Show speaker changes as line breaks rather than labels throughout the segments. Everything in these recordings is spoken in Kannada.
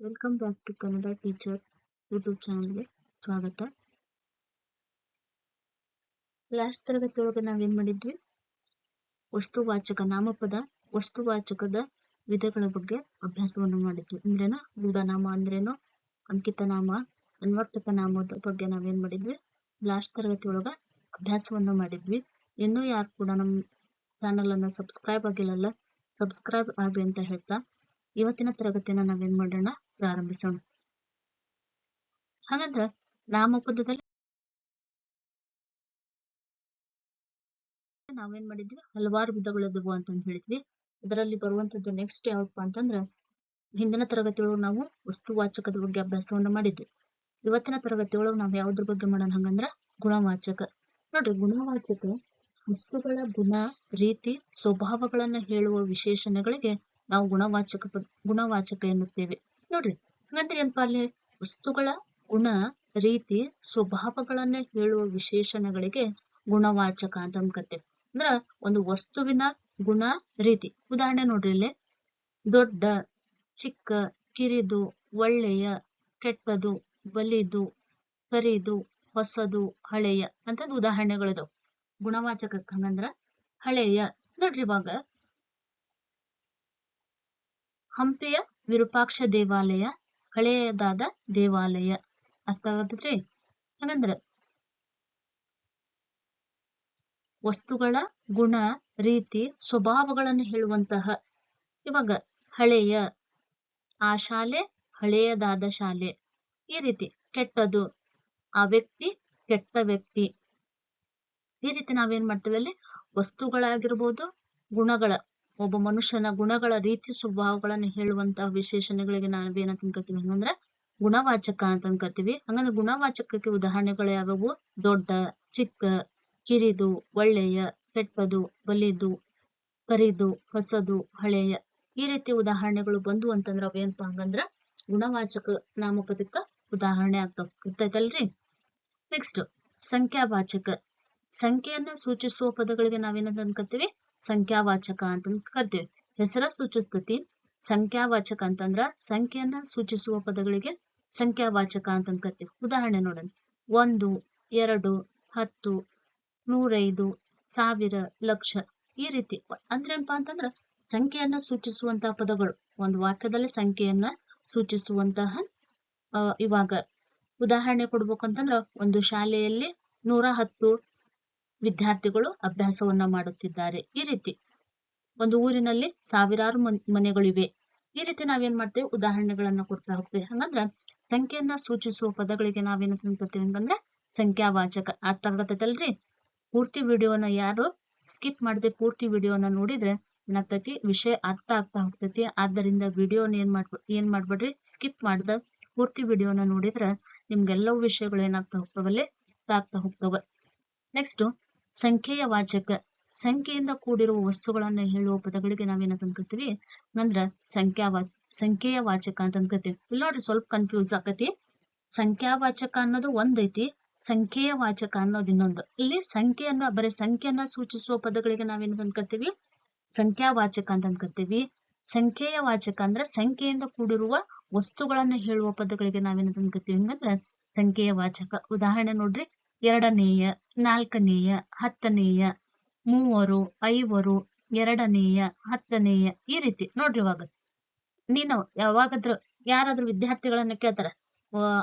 Welcome back to Kannada teacher YouTube ಚಾನಲ್ಗೆ ಸ್ವಾಗತ. ಲಾಸ್ಟ್ ತರಗತಿ ಒಳಗೆ ನಾವೇನ್ ಮಾಡಿದ್ವಿ? ವಸ್ತುವಾಚಕ ನಾಮಪದ, ವಸ್ತುವಾಚಕದ ವಿಧಗಳ ಬಗ್ಗೆ ಅಭ್ಯಾಸವನ್ನು ಮಾಡಿದ್ವಿ. ಅಂದ್ರೇನ? ಗೂಢನಾಮ ಅಂದ್ರೇನು? ಅಂಕಿತ ನಾಮ ಅನ್ವರ್ತಕ ನಾಮದ ಬಗ್ಗೆ ನಾವೇನ್ ಮಾಡಿದ್ವಿ? ಲಾಸ್ಟ್ ತರಗತಿ ಒಳಗ ಅಭ್ಯಾಸವನ್ನು ಮಾಡಿದ್ವಿ. ಇನ್ನೂ ಯಾರು ಕೂಡ ನಮ್ಮ ಚಾನಲ್ ಅನ್ನ ಸಬ್ಸ್ಕ್ರೈಬ್ ಆಗಿಲ್ಲಲ್ಲ ಸಬ್ಸ್ಕ್ರೈಬ್ ಆಗ್ಲಿ ಅಂತ ಹೇಳ್ತಾ ಇವತ್ತಿನ ತರಗತಿಯನ್ನ ನಾವೇನ್ ಮಾಡೋಣ? ಪ್ರಾರಂಭಿಸೋಣ. ಹಾಗಾದ್ರೆ ನಾಮಪದದಲ್ಲಿ ನಾವೇನ್ ಮಾಡಿದ್ವಿ? ಹಲವಾರು ವಿಧಗಳಿದವು ಅಂತಂದ್ ಹೇಳಿದ್ವಿ. ಅದರಲ್ಲಿ ಬರುವಂತದ್ದು ನೆಕ್ಸ್ಟ್ ಯಾವಪ್ಪ ಅಂತಂದ್ರ ಹಿಂದಿನ ತರಗತಿಯೊಳಗ ನಾವು ವಸ್ತುವಾಚಕದ ಬಗ್ಗೆ ಅಭ್ಯಾಸವನ್ನ ಮಾಡಿದ್ವಿ. ಇವತ್ತಿನ ತರಗತಿಯೊಳಗ ನಾವ್ ನಾವು ಯಾವ್ದ್ರ ಬಗ್ಗೆ ಮಾಡೋಣ ಹಂಗಂದ್ರ ಗುಣವಾಚಕ. ನೋಡ್ರಿ, ಗುಣವಾಚಕ ವಸ್ತುಗಳ ಗುಣ, ರೀತಿ, ಸ್ವಭಾವಗಳನ್ನ ಹೇಳುವ ವಿಶೇಷಣಗಳಿಗೆ ನಾವು ಗುಣವಾಚಕ ಗುಣವಾಚಕ ಎನ್ನುತ್ತೇವೆ. ನೋಡ್ರಿ, ಹಾಗಂದ್ರೆ ಏನಪ್ಪಾ ಅಲ್ಲಿ ವಸ್ತುಗಳ ಗುಣ, ರೀತಿ, ಸ್ವಭಾವಗಳನ್ನ ಹೇಳುವ ವಿಶೇಷಣಗಳಿಗೆ ಗುಣವಾಚಕ ಅಂತ ಅನ್ಕತ್ತೇವೆ ಅಂದ್ರ ಒಂದು ವಸ್ತುವಿನ ಗುಣ, ರೀತಿ. ಉದಾಹರಣೆ ನೋಡ್ರಿ ಇಲ್ಲಿ. ದೊಡ್ಡ, ಚಿಕ್ಕ, ಕಿರಿದು, ಒಳ್ಳೆಯ, ಕೆಟ್ಟದು, ಬಲಿದು, ಕರಿದು, ಹೊಸದು, ಹಳೆಯ ಅಂತದ್ ಉದಾಹರಣೆಗಳಿದಾವ್. ಗುಣವಾಚಕ ಹಂಗಂದ್ರ ಹಳೆಯ. ನೋಡ್ರಿ ಇವಾಗ ಹಂಪಿಯ ವಿರೂಪಾಕ್ಷ ದೇವಾಲಯ, ಹಳೆಯದಾದ ದೇವಾಲಯ. ಅರ್ಥ ಆಗತ್ತೆ ಹಾಗಂದ್ರ ವಸ್ತುಗಳ ಗುಣ, ರೀತಿ, ಸ್ವಭಾವಗಳನ್ನು ಹೇಳುವಂತಹ ಇವಾಗ ಹಳೆಯ, ಆ ಶಾಲೆ ಹಳೆಯದಾದ ಶಾಲೆ. ಈ ರೀತಿ ಕೆಟ್ಟದು ಆ ವ್ಯಕ್ತಿ ಕೆಟ್ಟ ವ್ಯಕ್ತಿ. ಈ ರೀತಿ ನಾವೇನ್ ಮಾಡ್ತೇವೆ ಅಲ್ಲಿ? ವಸ್ತುಗಳಾಗಿರ್ಬೋದು, ಗುಣಗಳ ಒಬ್ಬ ಮನುಷ್ಯನ ಗುಣಗಳ ರೀತಿ ಸ್ವಭಾವಗಳನ್ನ ಹೇಳುವಂತಹ ವಿಶೇಷಣಗಳಿಗೆ ನಾವೇನಂತ ಅನ್ಕೊಳ್ತೀವಿ ಹಂಗಂದ್ರ ಗುಣವಾಚಕ ಅಂತ ಅನ್ಕೊಳ್ತೀವಿ ಹಂಗಂದ್ರೆ ಗುಣವಾಚಕಕ್ಕೆ ಉದಾಹರಣೆಗಳು ಯಾವ್ಯಾವು ದೊಡ್ಡ, ಚಿಕ್ಕ, ಕಿರಿದು, ಒಳ್ಳೆಯ, ಕೆಟ್ಟದು, ಬಲಿದು, ಕರಿದು, ಹೊಸದು, ಹಳೆಯ ಈ ರೀತಿ ಉದಾಹರಣೆಗಳು ಬಂದು ಅಂತಂದ್ರ ಅವೇನಪ್ಪ ಹಂಗಂದ್ರ ಗುಣವಾಚಕ ನಾಮಪದಕ್ಕ ಉದಾಹರಣೆ ಆಗ್ತಾವ. ಇರ್ತೈತಲ್ರಿ ನೆಕ್ಸ್ಟ್ ಸಂಖ್ಯಾವಾಚಕ. ಸಂಖ್ಯೆಯನ್ನ ಸೂಚಿಸುವ ಪದಗಳಿಗೆ ನಾವೇನಂತ ಅನ್ಕರ್ತೀವಿ ಸಂಖ್ಯಾವಾಚಕ ಅಂತ ಕರಿತೀವಿ. ಹೆಸರ ಸೂಚಿಸ್ತತಿ, ಸಂಖ್ಯಾವಾಚಕ ಅಂತಂದ್ರ ಸಂಖ್ಯೆಯನ್ನ ಸೂಚಿಸುವ ಪದಗಳಿಗೆ ಸಂಖ್ಯಾವಾಚಕ ಅಂತ ಕರಿತೀವಿ. ಉದಾಹರಣೆ ನೋಡೋಣ. ಒಂದು, ಎರಡು, ಹತ್ತು, ನೂರೈದು, ಸಾವಿರ, ಲಕ್ಷ ಈ ರೀತಿ. ಅಂದ್ರೇನಪ್ಪಾ ಅಂತಂದ್ರ ಸಂಖ್ಯೆಯನ್ನ ಸೂಚಿಸುವಂತಹ ಪದಗಳು. ಒಂದು ವಾಕ್ಯದಲ್ಲಿ ಸಂಖ್ಯೆಯನ್ನ ಸೂಚಿಸುವಂತಹ ಇವಾಗ ಉದಾಹರಣೆ ಕೊಡ್ಬೇಕಂತಂದ್ರ ಒಂದು ಶಾಲೆಯಲ್ಲಿ ನೂರ ಹತ್ತು ವಿದ್ಯಾರ್ಥಿಗಳು ಅಭ್ಯಾಸವನ್ನ ಮಾಡುತ್ತಿದ್ದಾರೆ. ಈ ರೀತಿ ಒಂದು ಊರಿನಲ್ಲಿ ಸಾವಿರಾರು ಮನೆಗಳಿವೆ. ಈ ರೀತಿ ನಾವೇನ್ ಮಾಡ್ತೇವೆ? ಉದಾಹರಣೆಗಳನ್ನ ಕೊಡ್ತಾ ಹೋಗ್ತೇವೆ. ಹಂಗಂದ್ರ ಸಂಖ್ಯೆಯನ್ನ ಸೂಚಿಸುವ ಪದಗಳಿಗೆ ನಾವೇನಂತ ಕೊಡ್ತೇವೆ ಹಂಗಂದ್ರ ಸಂಖ್ಯಾವಾಚಕ. ಅರ್ಥ ಆಗತೈತಲ್ರಿ ಪೂರ್ತಿ ವಿಡಿಯೋನ ಯಾರು ಸ್ಕಿಪ್ ಮಾಡದೆ ಪೂರ್ತಿ ವಿಡಿಯೋನ ನೋಡಿದ್ರೆ ಏನಾಗ್ತೈತಿ? ವಿಷಯ ಅರ್ಥ ಆಗ್ತಾ ಹೋಗ್ತೈತಿ. ಆದ್ದರಿಂದ ವಿಡಿಯೋನ ಏನ್ ಮಾಡ್ಬ, ಏನ್ ಮಾಡ್ಬೇಡ್ರಿ? ಸ್ಕಿಪ್ ಮಾಡ್ದ ಪೂರ್ತಿ ವಿಡಿಯೋನ ನೋಡಿದ್ರ ನಿಮ್ಗೆಲ್ಲವೂ ವಿಷಯಗಳು ಏನಾಗ್ತಾ ಹೋಗ್ತಾವಲ್ಲಿ ಆಗ್ತಾ ಹೋಗ್ತಾವ. ನೆಕ್ಸ್ಟ್ ಸಂಖ್ಯೆಯ ವಾಚಕ, ಸಂಖ್ಯೆಯಿಂದ ಕೂಡಿರುವ ವಸ್ತುಗಳನ್ನ ಹೇಳುವ ಪದಗಳಿಗೆ ನಾವೇನಂತ ಅನ್ಕೋತೀವಿ? ಅಂದ್ರ ಸಂಖ್ಯಾವಾಚ ಸಂಖ್ಯೆಯ ವಾಚಕ ಅಂತ ಅನ್ಕೋತೀವಿ. ಇಲ್ಲಿ ನೋಡ್ರಿ ಸ್ವಲ್ಪ ಕನ್ಫ್ಯೂಸ್ ಆಕತಿ. ಸಂಖ್ಯಾವಾಚಕ ಅನ್ನೋದು ಒಂದೈತಿ, ಸಂಖ್ಯೆಯ ವಾಚಕ ಅನ್ನೋದು ಇನ್ನೊಂದು. ಇಲ್ಲಿ ಸಂಖ್ಯೆಯನ್ನ, ಬರೀ ಸಂಖ್ಯೆಯನ್ನ ಸೂಚಿಸುವ ಪದಗಳಿಗೆ ನಾವೇನಂತ ಸಂಖ್ಯಾ ವಾಚಕ ಅಂತ ಅನ್ಕೋತೀವಿ. ಸಂಖ್ಯೆಯ ವಾಚಕ ಅಂದ್ರ ಸಂಖ್ಯೆಯಿಂದ ಕೂಡಿರುವ ವಸ್ತುಗಳನ್ನ ಹೇಳುವ ಪದಗಳಿಗೆ ನಾವೇನಂತ ಅನ್ಕೋತೀವಿ? ಹಂಗಂದ್ರ ಸಂಖ್ಯೆಯ ವಾಚಕ. ಉದಾಹರಣೆ ನೋಡ್ರಿ. ಎರಡನೆಯ, ನಾಲ್ಕನೆಯ, ಹತ್ತನೆಯ, ಮೂವರು, ಐವರು, ಎರಡನೆಯ, ಹತ್ತನೆಯ ಈ ರೀತಿ ನೋಡ್ರಿ ಇವಾಗ. ನೀನು ಯಾವಾಗಾದ್ರೂ ಯಾರಾದ್ರೂ ವಿದ್ಯಾರ್ಥಿಗಳನ್ನ ಕೇಳ್ತಾರ?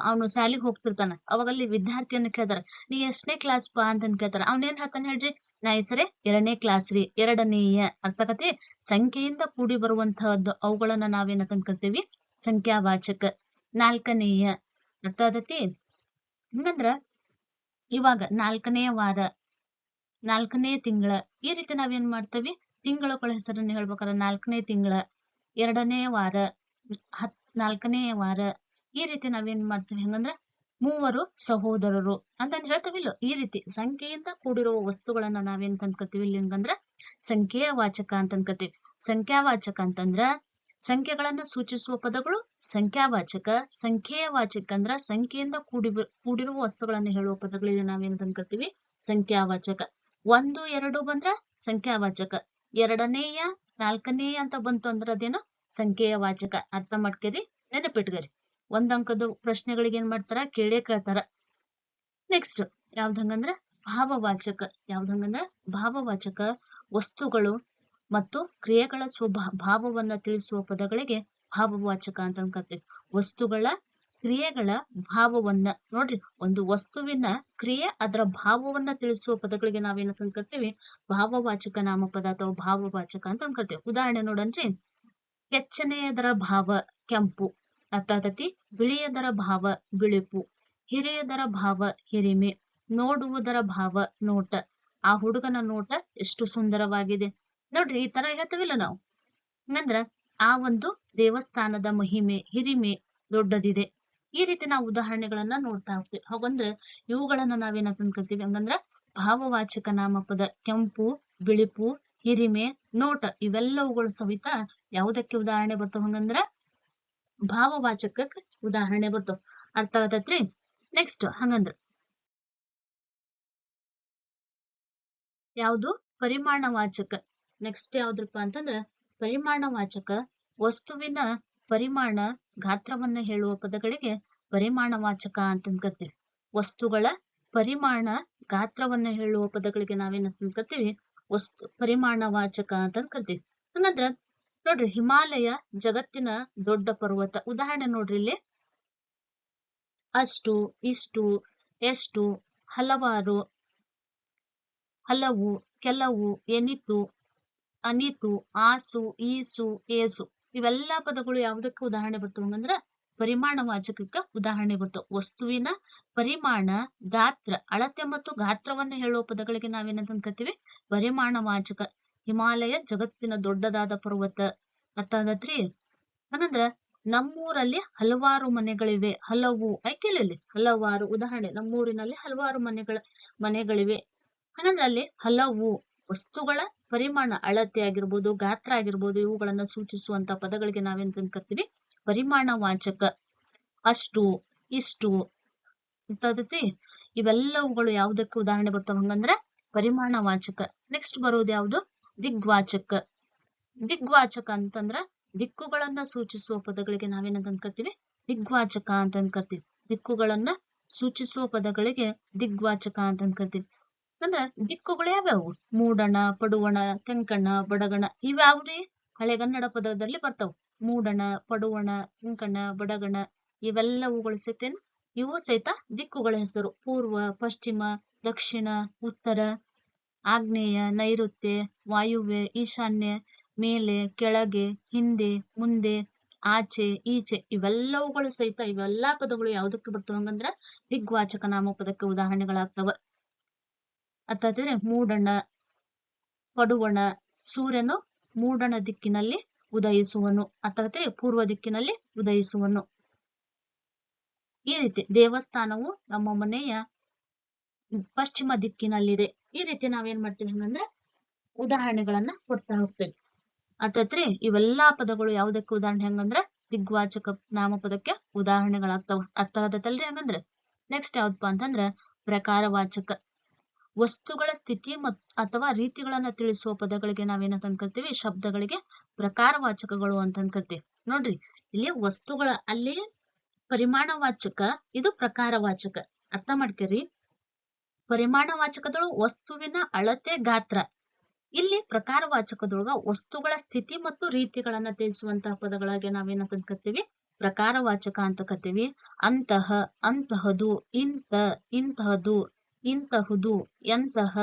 ಅವನು ಶಾಲಿಗೆ ಹೋಗ್ತಿರ್ತಾನ ಅವಾಗ ಅಲ್ಲಿ ವಿದ್ಯಾರ್ಥಿಯನ್ನ ಕೇಳ್ತಾರ, ನೀ ಎಷ್ಟನೇ ಕ್ಲಾಸ್ ಪಾ? ಅಂತ ಕೇಳ್ತಾರ. ಅವ್ನೇನ್ ಹೇಳ್ತಾನೆ ಹೇಳ್ರಿ, ನಾ ಹೆಸರೇ ಎರಡನೇ ಕ್ಲಾಸ್ ರೀ, ಎರಡನೆಯ. ಅರ್ಥಕತೆ ಸಂಖ್ಯೆಯಿಂದ ಕೂಡಿ ಬರುವಂತಹದ್ದು ಅವುಗಳನ್ನ ನಾವೇನಂತ ಸಂಖ್ಯಾ ಸಂಖ್ಯಾವಾಚಕ, ನಾಲ್ಕನೆಯ. ಅರ್ಥ ಆದತಿ ಹಂಗಂದ್ರ ಇವಾಗ ನಾಲ್ಕನೇ ವಾರ, ನಾಲ್ಕನೇ ತಿಂಗಳ, ಈ ರೀತಿ ನಾವೇನ್ ಮಾಡ್ತೇವಿ? ತಿಂಗಳ ಹೆಸರನ್ನ ಹೇಳ್ಬೇಕಾರ ನಾಲ್ಕನೇ ತಿಂಗಳ, ಎರಡನೇ ವಾರ, ಹತ್, ನಾಲ್ಕನೇ ವಾರ, ಈ ರೀತಿ ನಾವೇನ್ ಮಾಡ್ತೀವಿ ಹಂಗಂದ್ರ ಮೂವರು ಸಹೋದರರು ಅಂತಂದ್ ಹೇಳ್ತೇವಿಲ್ಲ ಈ ರೀತಿ ಸಂಖ್ಯೆಯಿಂದ ಕೂಡಿರುವ ವಸ್ತುಗಳನ್ನ ನಾವೇನ್ ತಂದ್ಕೊತೀವಿ ಇಲ್ಲಿ ಹಂಗಂದ್ರ ಸಂಖ್ಯೆಯ ವಾಚಕ ಅಂತ ಅನ್ಕೋತೀವಿ ಸಂಖ್ಯಾವಾಚಕ ಅಂತಂದ್ರ ಸಂಖ್ಯೆಗಳನ್ನ ಸೂಚಿಸುವ ಪದಗಳು ಸಂಖ್ಯಾವಾಚಕ ಸಂಖ್ಯೆಯ ವಾಚಕ ಅಂದ್ರ ಸಂಖ್ಯೆಯಿಂದ ಕೂಡಿ ಕೂಡಿರುವ ವಸ್ತುಗಳನ್ನ ಹೇಳುವ ಪದಗಳಿಗೆ ನಾವೇನ್ ಕರ್ತೀವಿ ಸಂಖ್ಯಾವಾಚಕ. ಒಂದು, ಎರಡು ಬಂದ್ರ ಸಂಖ್ಯಾವಾಚಕ. ಎರಡನೆಯ ನಾಲ್ಕನೆಯ ಅಂತ ಬಂತು ಅಂದ್ರ ಅದೇನು? ಸಂಖ್ಯೆಯ ವಾಚಕ ಅರ್ಥ ಮಾಡ್ಕೇರಿ? ನೆನಪಿಟ್ಕರಿ. ಒಂದ್ ಅಂಕದ ಪ್ರಶ್ನೆಗಳಿಗೆ ಏನ್ ಮಾಡ್ತಾರ? ಕೇಳೇ ಕೇಳ್ತಾರ. ನೆಕ್ಸ್ಟ್ ಯಾವ್ದಂಗಂದ್ರ ಭಾವವಾಚಕ. ಯಾವ್ದಂಗಂದ್ರ ಭಾವವಾಚಕ ವಸ್ತುಗಳು ಮತ್ತು ಕ್ರಿಯೆಗಳ ಸ್ವಭಾ, ಭಾವವನ್ನ ತಿಳಿಸುವ ಪದಗಳಿಗೆ ಭಾವವಾಚಕ ಅಂತ ಕರಿತೀವಿ. ವಸ್ತುಗಳ ಕ್ರಿಯೆಗಳ ಭಾವವನ್ನ, ನೋಡ್ರಿ, ಒಂದು ವಸ್ತುವಿನ ಕ್ರಿಯೆ ಅದರ ಭಾವವನ್ನ ತಿಳಿಸುವ ಪದಗಳಿಗೆ ನಾವೇನಂತ ಕರಿತೀವಿ? ಭಾವವಾಚಕ ನಾಮಪದ ಅಥವಾ ಭಾವವಾಚಕ ಅಂತ ಕರಿತೀವಿ. ಉದಾಹರಣೆ ನೋಡನ್ರಿ. ಕೆಚ್ಚನೆಯದರ ಭಾವ ಕೆಂಪು, ಅರ್ಥಾತತಿ ಬಿಳಿಯದರ ಭಾವ ಬಿಳುಪು, ಹಿರಿಯದರ ಭಾವ ಹಿರಿಮೆ, ನೋಡುವುದರ ಭಾವ ನೋಟ. ಆ ಹುಡುಗನ ನೋಟ ಎಷ್ಟು ಸುಂದರವಾಗಿದೆ. ನೋಡ್ರಿ, ಈ ತರ ಹೇಳ್ತೀವಿಲ್ಲ ನಾವು. ಹಂಗಂದ್ರ ಆ ಒಂದು ದೇವಸ್ಥಾನದ ಮಹಿಮೆ, ಹಿರಿಮೆ ದೊಡ್ಡದಿದೆ. ಈ ರೀತಿ ನಾವು ಉದಾಹರಣೆಗಳನ್ನ ನೋಡ್ತಾ ಹೋಗ್ತೀವಿ. ಹಾಗಂದ್ರೆ ಇವುಗಳನ್ನ ನಾವೇನಂತ ಅನ್ಕೊಳ್ತೀವಿ ಹಂಗಂದ್ರ ಭಾವವಾಚಕ ನಾಮಪದ, ಕೆಂಪು, ಬಿಳಿಪು, ಹಿರಿಮೆ, ನೋಟ ಇವೆಲ್ಲವುಗಳು ಸಹಿತ ಯಾವುದಕ್ಕೆ ಉದಾಹರಣೆ ಬರ್ತಾವ ಹಂಗಂದ್ರ ಭಾವವಾಚಕಕ್ಕೆ ಉದಾಹರಣೆ ಬರ್ತಾವ. ಅರ್ಥ ಆಗತೈತ್ರಿ? ನೆಕ್ಸ್ಟ್ ಹಂಗಂದ್ರ ಯಾವುದು? ಪರಿಮಾಣವಾಚಕ. ನೆಕ್ಸ್ಟ್ ಯಾವ್ದ್ರಪ್ಪ ಅಂತಂದ್ರ ಪರಿಮಾಣವಾಚಕ ವಸ್ತುವಿನ ಪರಿಮಾಣ ಗಾತ್ರವನ್ನ ಹೇಳುವ ಪದಗಳಿಗೆ ಪರಿಮಾಣವಾಚಕ ಅಂತಂದ್ ಕರಿತೀವಿ. ವಸ್ತುಗಳ ಪರಿಮಾಣ ಗಾತ್ರವನ್ನ ಹೇಳುವ ಪದಗಳಿಗೆ ನಾವೇನಂತ ಕರಿತೀವಿ? ವಸ್ತು ಪರಿಮಾಣವಾಚಕ ಅಂತ ಕರಿತೀವಿ. ಹಂಗಂದ್ರ ನೋಡ್ರಿ, ಹಿಮಾಲಯ ಜಗತ್ತಿನ ದೊಡ್ಡ ಪರ್ವತ. ಉದಾಹರಣೆ ನೋಡ್ರಿ ಇಲ್ಲಿ. ಅಷ್ಟು, ಇಷ್ಟು, ಎಷ್ಟು, ಹಲವಾರು, ಹಲವು, ಕೆಲವು, ಎನಿತು ಅನಿತು, ಆಸು, ಈಸು, ಏಸು ಇವೆಲ್ಲಾ ಪದಗಳು ಯಾವುದಕ್ಕೆ ಉದಾಹರಣೆ ಬರ್ತವೆ ಪರಿಮಾಣ ಪರಿಮಾಣವಾಚಕಕ್ಕೆ ಉದಾಹರಣೆ ಬರ್ತವೆ. ವಸ್ತುವಿನ ಪರಿಮಾಣ, ಗಾತ್ರ, ಅಳತೆ ಮತ್ತು ಗಾತ್ರವನ್ನ ಹೇಳುವ ಪದಗಳಿಗೆ ನಾವೇನಂತ ಕರಿತೀವಿ? ಪರಿಮಾಣವಾಚಕ ಹಿಮಾಲಯ ಜಗತ್ತಿನ ದೊಡ್ಡದಾದ ಪರ್ವತ. ಅರ್ಥ ಆಗತ್ರಿ? ಹಂಗಂದ್ರ ನಮ್ಮೂರಲ್ಲಿ ಹಲವಾರು ಮನೆಗಳಿವೆ. ಹಲವು. ಐತಿಲ್ಲ ಇಲ್ಲಿ ಹಲವಾರು. ಉದಾಹರಣೆ. ನಮ್ಮೂರಿನಲ್ಲಿ ಹಲವಾರು ಮನೆಗಳ ಮನೆಗಳಿವೆ. ಹಂಗಂದ್ರ ಅಲ್ಲಿ ಹಲವು. ವಸ್ತುಗಳ ಪರಿಮಾಣ ಅಳತೆ ಆಗಿರ್ಬೋದು, ಗಾತ್ರ ಆಗಿರ್ಬೋದು, ಇವುಗಳನ್ನ ಸೂಚಿಸುವಂತ ಪದಗಳಿಗೆ ನಾವೇನ್ ಕರಿತೀವಿ? ಪರಿಮಾಣವಾಚಕ ಅಷ್ಟು, ಇಷ್ಟು ಅಂತದತಿ ಇವೆಲ್ಲವುಗಳು ಯಾವುದಕ್ಕೆ ಉದಾಹರಣೆ ಬರ್ತಾವ ಹಂಗಂದ್ರ ಪರಿಮಾಣವಾಚಕ ನೆಕ್ಸ್ಟ್ ಬರೋದು ಯಾವುದು? ದಿಗ್ವಾಚಕ. ದಿಗ್ವಾಚಕ ಅಂತಂದ್ರ ದಿಕ್ಕುಗಳನ್ನ ಸೂಚಿಸುವ ಪದಗಳಿಗೆ ನಾವೇನಂತ ಕರಿತೀವಿ? ದಿಗ್ವಾಚಕ ಅಂತಂದ್ ಕರಿತೀವಿ. ದಿಕ್ಕುಗಳನ್ನ ಸೂಚಿಸುವ ಪದಗಳಿಗೆ ದಿಗ್ವಾಚಕ ಅಂತ ಕರಿತೀವಿ. ಅಂದ್ರ ದಿಕ್ಕುಗಳು ಯಾವ್ಯಾವು ಮೂಡಣ ಪಡುವಣ ತೆಂಕಣ ಬಡಗಣ ಇವ್ಯಾವ್ರಿ ಹಳೆಗನ್ನಡ ಪದದಲ್ಲಿ ಬರ್ತಾವ. ಮೂಡಣ ಪಡುವಣ ತೆಂಕಣ ಬಡಗಣ ಇವೆಲ್ಲವುಗಳು ಸಹಿತ ಇವು ಸಹಿತ ದಿಕ್ಕುಗಳ ಹೆಸರು. ಪೂರ್ವ ಪಶ್ಚಿಮ ದಕ್ಷಿಣ ಉತ್ತರ ಆಗ್ನೇಯ ನೈಋತ್ಯ ವಾಯುವ್ಯ ಈಶಾನ್ಯ ಮೇಲೆ ಕೆಳಗೆ ಹಿಂದೆ ಮುಂದೆ ಆಚೆ ಈಚೆ ಇವೆಲ್ಲವುಗಳು ಸಹಿತ ಇವೆಲ್ಲಾ ಪದಗಳು ಯಾವುದಕ್ಕೆ ಬರ್ತವ ಹಂಗಂದ್ರ ದಿಗ್ವಾಚಕ ನಾಮಪದಕ್ಕೆ ಉದಾಹರಣೆಗಳಾಗ್ತವ. ಅರ್ಥಾದ್ರೆ ಮೂಡಣ, ಪಡುವಣ ಸೂರ್ಯನು ಮೂಡಣ ದಿಕ್ಕಿನಲ್ಲಿ ಉದಯಿಸುವನು. ಅರ್ಥಾದ್ರೆ ಪೂರ್ವ ದಿಕ್ಕಿನಲ್ಲಿ ಉದಯಿಸುವನು. ಈ ರೀತಿ ದೇವಸ್ಥಾನವು ನಮ್ಮ ಮನೆಯ ಪಶ್ಚಿಮ ದಿಕ್ಕಿನಲ್ಲಿದೆ. ಈ ರೀತಿ ನಾವೇನ್ ಮಾಡ್ತೀವಿ ಹಂಗಂದ್ರೆ ಉದಾಹರಣೆಗಳನ್ನ ಕೊಡ್ತಾ ಹೋಗ್ತೇವೆ. ಅರ್ಥಾತ್ರಿ ಇವೆಲ್ಲಾ ಪದಗಳು ಯಾವುದಕ್ಕೆ ಉದಾಹರಣೆ ಹೆಂಗಂದ್ರೆ ದಿಗ್ವಾಚಕ ನಾಮಪದಕ್ಕೆ ಉದಾಹರಣೆಗಳಾಗ್ತಾವ. ಅರ್ಥ ಆಗತ್ತಲ್ರಿ ಹಂಗಂದ್ರೆ? ನೆಕ್ಸ್ಟ್ ಯಾವ್ದಪ್ಪ ಅಂತಂದ್ರ ಪ್ರಕಾರವಾಚಕ. ವಸ್ತುಗಳ ಸ್ಥಿತಿ ಮತ್, ಅಥವಾ ರೀತಿಗಳನ್ನ ತಿಳಿಸುವ ಪದಗಳಿಗೆ ನಾವೇನಂತ ಅನ್ಕೊಳ್ತೀವಿ ಶಬ್ದಗಳಿಗೆ ಪ್ರಕಾರವಾಚಕಗಳು ಅಂತ ಅನ್ಕೊಳ್ತೀವಿ ನೋಡ್ರಿ, ಇಲ್ಲಿ ವಸ್ತುಗಳ, ಅಲ್ಲಿ ಪರಿಮಾಣವಾಚಕ ಇದು ಪ್ರಕಾರವಾಚಕ ಅರ್ಥ ಮಾಡ್ಕೇರಿ? ಪರಿಮಾಣವಾಚಕದಳು ವಸ್ತುವಿನ ಅಳತೆ ಗಾತ್ರ. ಇಲ್ಲಿ ಪ್ರಕಾರವಾಚಕದೊಳಗ ವಸ್ತುಗಳ ಸ್ಥಿತಿ ಮತ್ತು ರೀತಿಗಳನ್ನ ತಿಳಿಸುವಂತಹ ಪದಗಳಿಗೆ ನಾವೇನಂತ ಪ್ರಕಾರ ಪ್ರಕಾರವಾಚಕ ಅಂತ ಕರಿತೀವಿ. ಅಂತಹ, ಅಂತಹದು, ಇಂತ, ಇಂತಹದು. ಇಂತಹುದು, ಎಂತಹ,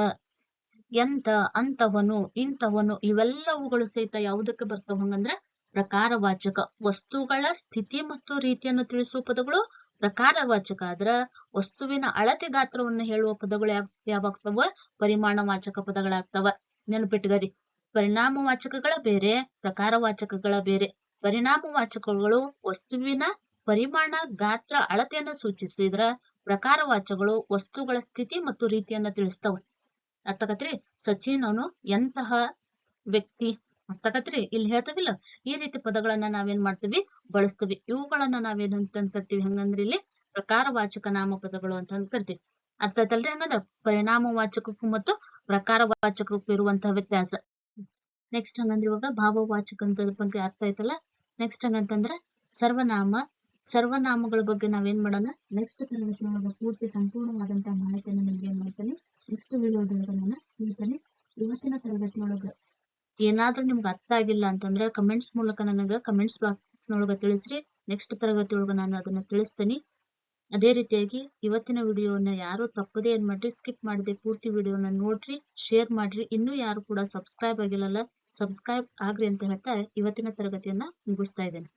ಎಂತ, ಅಂತವನು ಇಂತವನು ಇವೆಲ್ಲವುಗಳು ಸಹಿತ ಯಾವುದಕ್ಕೆ ಬರ್ತಾವ ಹಂಗಂದ್ರ ಪ್ರಕಾರವಾಚಕ ವಸ್ತುಗಳ ಸ್ಥಿತಿ ಮತ್ತು ರೀತಿಯನ್ನು ತಿಳಿಸುವ ಪದಗಳು ಪ್ರಕಾರವಾಚಕ. ಆದ್ರ ವಸ್ತುವಿನ ಅಳತೆ ಗಾತ್ರವನ್ನು ಹೇಳುವ ಪದಗಳು ಯಾವ, ಯಾವಾಗ್ತವ? ಪರಿಮಾಣವಾಚಕ ಪದಗಳಾಗ್ತಾವ. ನೆನಪಿಟ್ಗರಿ ಪರಿಣಾಮವಾಚಕಗಳ ಬೇರೆ, ಪ್ರಕಾರವಾಚಕಗಳ ಬೇರೆ. ಪರಿಣಾಮವಾಚಕಗಳು ವಸ್ತುವಿನ ಪರಿಮಾಣ, ಗಾತ್ರ, ಅಳತೆಯನ್ನ ಸೂಚಿಸಿದ್ರ ಪ್ರಕಾರವಾಚಗಳು ವಸ್ತುಗಳ ಸ್ಥಿತಿ ಮತ್ತು ರೀತಿಯನ್ನ ತಿಳಿಸ್ತಾವ. ಅರ್ಥಕತ್ರಿ ಸಚಿನ್ ಅವನು ಎಂತಹ ವ್ಯಕ್ತಿ? ಅರ್ಥಕತ್ರಿ ಇಲ್ಲಿ ಹೇಳ್ತವಿಲ್ಲ, ಈ ರೀತಿ ಪದಗಳನ್ನ ನಾವೇನ್ ಮಾಡ್ತೀವಿ? ಬಳಸ್ತೀವಿ. ಇವುಗಳನ್ನ ನಾವೇನ್ ಅಂತ ಕರಿತೀವಿ? ಹಂಗಂದ್ರೆ ಇಲ್ಲಿ ಪ್ರಕಾರವಾಚಕ ನಾಮಪದಗಳು ಅಂತ ಕರಿತೀವಿ. ಅರ್ಥ ಆಯ್ತಲ್ರಿ ಹಂಗಂದ್ರ? ಪರಿಣಾಮವಾಚಕಕ್ಕೂ ಮತ್ತು ಪ್ರಕಾರವಾಚಕಕ್ಕೂ ಇರುವಂತಹ ವ್ಯತ್ಯಾಸ. ನೆಕ್ಸ್ಟ್ ಹಂಗಂದ್ರೆ ಇವಾಗ ಭಾವವಾಚಕ ಅಂತ ಬಗ್ಗೆ ಅರ್ಥ ಆಯ್ತಲ್ಲ? ನೆಕ್ಸ್ಟ್ ಹಂಗಂತಂದ್ರ ಸರ್ವನಾಮ ಸರ್ವನಾಮಗಳ ಬಗ್ಗೆ ನಾವೇನ್ ಮಾಡೋಣ? ನೆಕ್ಸ್ಟ್ ತರಗತಿ ಒಳಗೆ ಪೂರ್ತಿ ಸಂಪೂರ್ಣವಾದಂತಹ ಮಾಹಿತಿಯನ್ನು ನಿಮ್ಗೆ ಏನ್ ಮಾಡ್ತೇನೆ? ನೆಕ್ಸ್ಟ್ ವಿಡಿಯೋದೊಳಗ ನಾನು ಹೇಳ್ತೇನೆ. ಇವತ್ತಿನ ತರಗತಿಯೊಳಗ ಏನಾದ್ರು ಏನಾದ್ರೂ ನಿಮ್ಗೆ ಅರ್ಥ ಆಗಿಲ್ಲ ಅಂತಂದ್ರೆ ಕಮೆಂಟ್ಸ್ ಮೂಲಕ ನನಗೆ ಕಮೆಂಟ್ಸ್ ಬಾಕ್ಸ್ ನೊಳಗೆ ತಿಳಿಸ್ರಿ. ನೆಕ್ಸ್ಟ್ ತರಗತಿ ಒಳಗ ನಾನು ಅದನ್ನ ತಿಳಿಸ್ತೇನೆ. ಅದೇ ರೀತಿಯಾಗಿ ಇವತ್ತಿನ ವಿಡಿಯೋನ ಯಾರು ತಪ್ಪದೇ ಏನ್ ಮಾಡ್ರಿ ಸ್ಕಿಪ್ ಮಾಡದೆ ಪೂರ್ತಿ ವಿಡಿಯೋನ ನೋಡ್ರಿ ಶೇರ್ ಮಾಡ್ರಿ. ಇನ್ನೂ ಯಾರು ಕೂಡ ಸಬ್ಸ್ಕ್ರೈಬ್ ಆಗಿಲ್ಲಲ್ಲ ಸಬ್ಸ್ಕ್ರೈಬ್ ಆಗ್ರಿ ಅಂತ ಹೇಳ್ತಾ ಇವತ್ತಿನ ತರಗತಿಯನ್ನ ಮುಗಿಸ್ತಾ ಇದ್ದೇನೆ.